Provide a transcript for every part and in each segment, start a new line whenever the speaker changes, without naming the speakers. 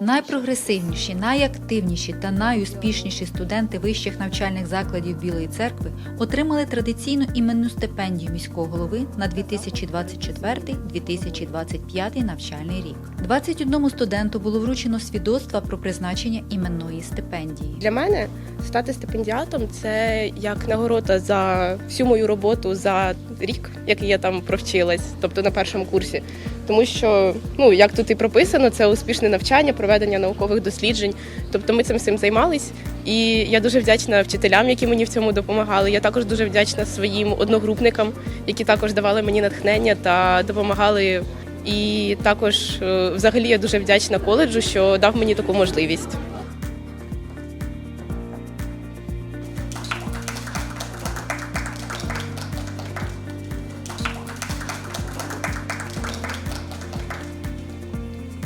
Найпрогресивніші, найактивніші та найуспішніші студенти вищих навчальних закладів Білої церкви отримали традиційну іменну стипендію міського голови на 2024-2025 навчальний рік. 21 студенту було вручено свідоцтва про призначення іменної стипендії.
Для мене стати стипендіатом це як нагорода за всю мою роботу за рік, який я там провчилась, тобто на першому курсі. Тому що, ну як тут і прописано, це успішне навчання, проведення наукових досліджень. Тобто ми цим всім займались. І я дуже вдячна вчителям, які мені в цьому допомагали. Я також дуже вдячна своїм одногрупникам, які також давали мені натхнення та допомагали. І також, е, взагалі, я дуже вдячна коледжу, що дав мені таку можливість.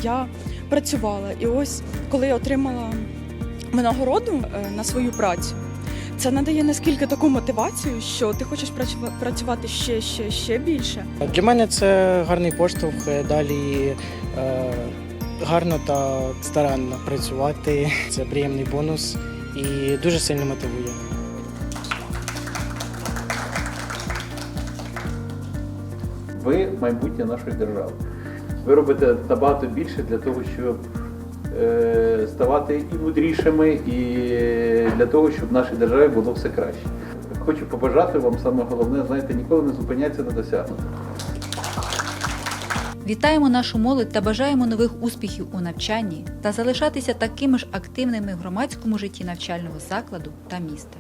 Я працювала. І ось коли я отримала винагороду е, на свою працю, це надає наскільки таку мотивацію, що ти хочеш працюва- працювати ще, ще, ще більше.
Для мене це гарний поштовх е, далі е, гарно та старанно працювати. Це приємний бонус і дуже сильно мотивує.
Ви майбутнє нашої держави. Ви робите набагато більше для того, щоб е, ставати і мудрішими, і для того, щоб в нашій державі було все краще. Хочу побажати вам саме головне, знаєте, ніколи не зупинятися на досягнутому.
Вітаємо нашу молодь та бажаємо нових успіхів у навчанні та залишатися такими ж активними в громадському житті навчального закладу та міста.